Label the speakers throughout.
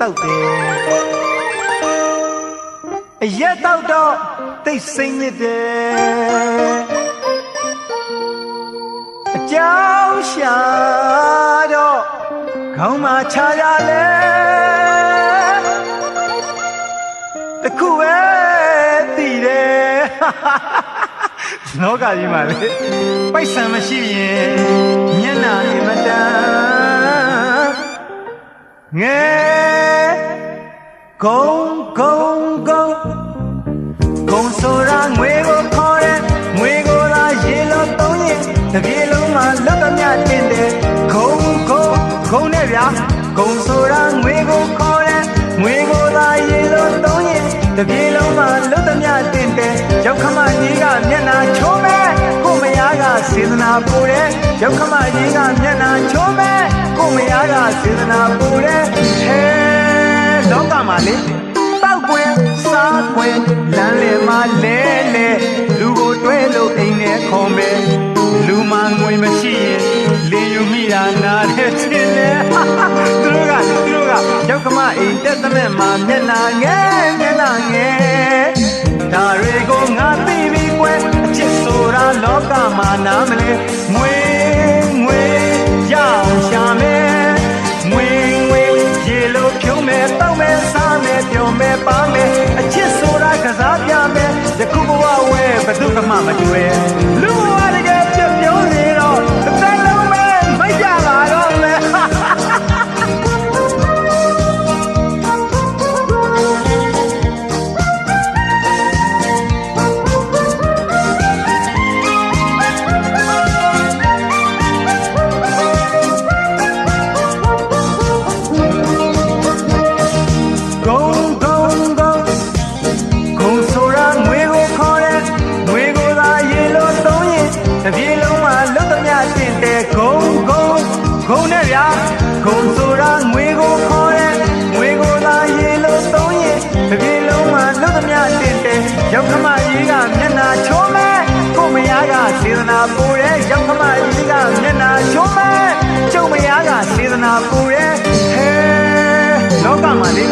Speaker 1: တောက်တယ်အရက်တောက်တော့တိတ်စိမ့်ညစ်တယ်အကြောင်းရှာတော့ခေါင်းမှာခြာရလဲတခုပဲတည်တယ်လောကကြီးမှာလေပိုက်ဆံမရှိရင်မျက်နှာအင်မတန် ငယ်ဂုံဂုံဂုံဂုံဆိုတာငွေကိုခေါ်တဲ့ငွေကိုသာရေလို့သုံးရင်တစ်ပြေလုံးမှာလွတ်သမျှတင်တယ်ဂုံဂုံဂုံနဲ့ဗျာဂုံဆိုတာငွေကိုခေါ်တဲ့ငွေကိုသာရေလို့သုံးရင်တစ်ပြေလုံးမှာလွတ်သမျှတင်တယ်ရောက်ခမကြီးကမျက်နှာချိုးမဲ့ကိုမယားကစေတနာပူတယ်ရောက်ခမကြီးကမျက်နှာချိုးမဲ့ကိုမယားကစေတနာပူတယ်ဟဲ လောကမှာလေတောက်ကွယ်စားကွယ်လမ်းလေမှာလဲလဲလူကိုတွဲလို့အိမ်နဲ့ခုံပဲလူမငွေမရှိရင်လင်းယူမိတာနားတဲ့ချင်းလေသူတို့ကသူတို့ကရောက်ကမအိမ်တက်တဲ့မဲ့မှာမျက်နှာငယ်မျက်နှာငယ်ဒါတွေကိုငါသိပြီကွယ်အချစ်ဆိုတာလောကမှာနားမလဲ ပြုံးမယ်ပါမယ်အချစ်ဆိုတာကစားပြမယ်ယခုဘဝဝဲဘယ်သူမှမတွေ့လူဘဝတ ဂုံဆိုတာငွေကိုခေါ်တဲ့ငွေကိုသာရေလို့သုံးရင်တစ်ပြေလုံးမှာလွတ်သမျှတင်တဲ့ရောက်ခမကြီးကမျက်နှာချိုးမဲ့ကိုမယားကစေတနာပူတဲ့ရောက်ခမကြီးကမျက်နှာချိုးမဲ့ကျုံမယားကစေတနာပူတဲ့ဟဲလောကမှာလေ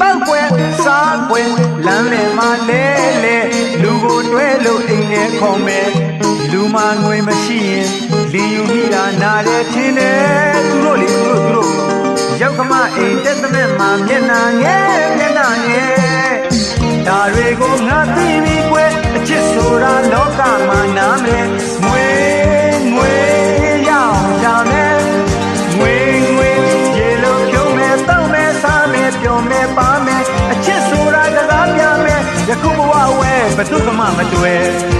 Speaker 1: ပောက်ကွယ်စားကွယ်လမ်းလေမှာလဲလဲလူကိုတွဲလို့အိမ်နဲ့ခုံမဲ့လူမငွေမရှိရင်လင်းယူမိတာနားတယ်ထင်တယ်သူတို့လေသူတို့သူတို့ ရောက်ကမအိမ်တက်တဲ့မှာမျက်နှာငယ်မျက်နှာငယ်ဒါတွေကိုငါသိပြီကွယ်အချစ်ဆိုတာလောကမှာနားမလဲငွေငွေရအောင်ရမယ်ငွေငွေရေလိုဖြုံးမဲ့တောက်မဲ့စားမဲ့ပြုံးမဲ့ပါမဲ့အချစ်ဆိုတာကစားပြမဲ့ယခုဘဝဝဲဘယ်သူမှမတွေ့လူဘဝ